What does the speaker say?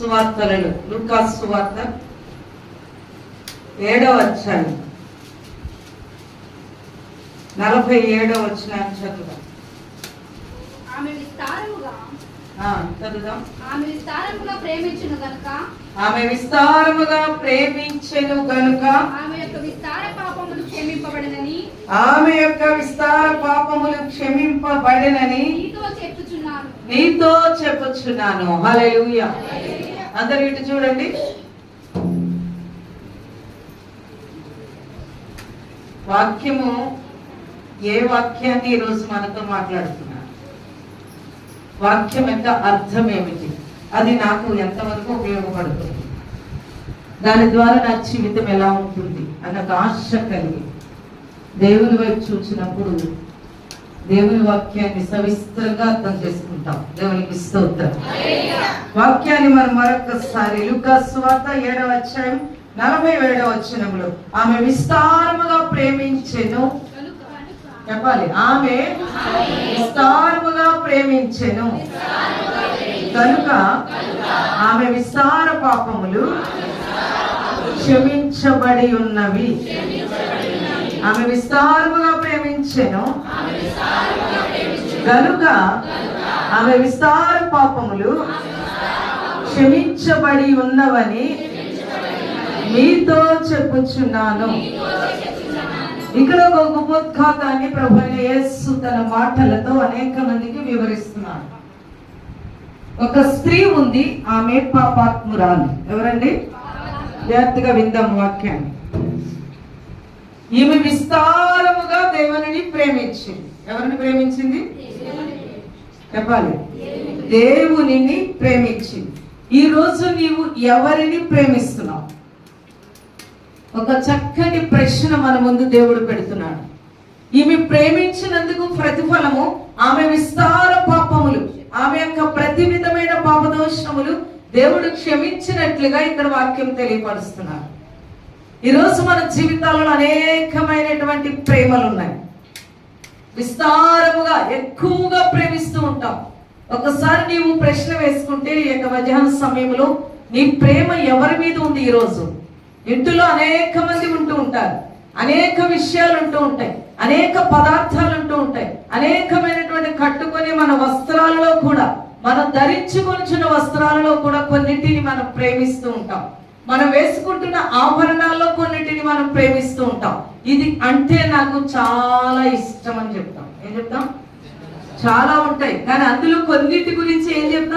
సువార్తలలో లూకాస్ సువార్త ఏడవ అధ్యాయం. నలభై ఏడవ వచ్చిన చదువుదాం. ఆమె విస్తారముగా చదువుదాం. ఆమె విస్తారముగా ప్రేమించును గనుక ఆమె విస్తారముగా ప్రేమించెను గనుక ఆమె పాపములు క్షమింపబడనని? ఆమె యొక్క విస్తార పాపములు క్షమింపబడినని నీతో చెప్పుచున్నాను. నీతో చెప్పుచున్నాను. హల్లెలూయా. అందరు ఇటు చూడండి. వాక్యము ఏ వాక్యాన్ని ఈరోజు మనతో మాట్లాడుతున్నారు? వాక్యం యొక్క అర్థం ఏమిటి? అది నాకు ఎంతవరకు ఉపయోగపడుతుంది? దాని ద్వారా నా జీవితం ఎలా ఉంటుంది అన్న ఆశ కలిగి దేవుని వైపు చూసినప్పుడు దేవుని వాక్యాన్ని సవిస్తరంగా అర్థం చేసుకుంటాం. దేవునికి స్తోత్రం. వాక్యాన్ని మనం మరొకసారి లుకాస్ వార్త ఏడవ అధ్యాయం నలభై ఏడవ వచనంలో ఆమె విస్తారముగా ప్రేమించెను. చెప్పాలి. ఆమె విస్తారముగా ప్రేమించెను. కనుక ఆమె విస్తార పాపములు క్షమించబడి ఉన్నవి. ఆమె విస్తారముగా ప్రేమించెను. కనుక ఆమె విస్తార పాపములు క్షమించబడి ఉన్నవని మీతో చెప్పుచున్నాను. ఇక్కడ ఒక గొప్పోద్ఘాతాన్ని ప్రభు యేసు తన మాటలతో అనేక మందికి వివరిస్తున్నాడు. ఒక స్త్రీ ఉంది ఆమె పాపాత్మురాలు. ఎవరండి? జాగ్రత్తగా విందాం వాక్యాన్ని. ఈమె విస్తారముగా దేవుని ప్రేమించింది. ఎవరిని ప్రేమించింది? చెప్పాలి. దేవునిని ప్రేమించింది. ఈ రోజు నీవు ఎవరిని ప్రేమిస్తున్నావు? ఒక చక్కటి ప్రశ్న మన ముందు దేవుడు పెడుతున్నాడు. ఈమె ప్రేమించినందుకు ప్రతిఫలము ఆమె విస్తార పాపములు ఆమె యొక్క ప్రతి విధమైన దేవుడు క్షమించినట్లుగా ఇక్కడ వాక్యం తెలియపరుస్తున్నారు. ఈరోజు మన జీవితాలలో అనేకమైనటువంటి ప్రేమలు ఉన్నాయి విస్తారముగా ఎక్కువగా ప్రేమిస్తూ ఉంటాం. ఒకసారి నీవు ప్రశ్న వేసుకుంటే ఈ యొక్క మధ్యాహ్న సమయంలో నీ ప్రేమ ఎవరి మీద ఉంది ఈరోజు? ఇంటిలో అనేక మంది ఉంటూ ఉంటారు. అనేక విషయాలు ఉంటూ ఉంటాయి. అనేక పదార్థాలు ఉంటూ ఉంటాయి. అనేకమైనటువంటి కట్టుకొని మన వస్త్రాలలో కూడా మనం ధరించుకొనిచున్న వస్త్రాలలో కూడా కొన్నిటిని మనం ప్రేమిస్తూ ఉంటాం. మనం వేసుకుంటున్న ఆభరణాల్లో కొన్నిటిని మనం ప్రేమిస్తూ ఉంటాం. ఇది అంటే నాకు చాలా ఇష్టం అని చెప్తాం. ఏం చెప్తాం? చాలా ఉంటాయి. కానీ అందులో కొన్నిటి గురించి ఏం చెప్తాం?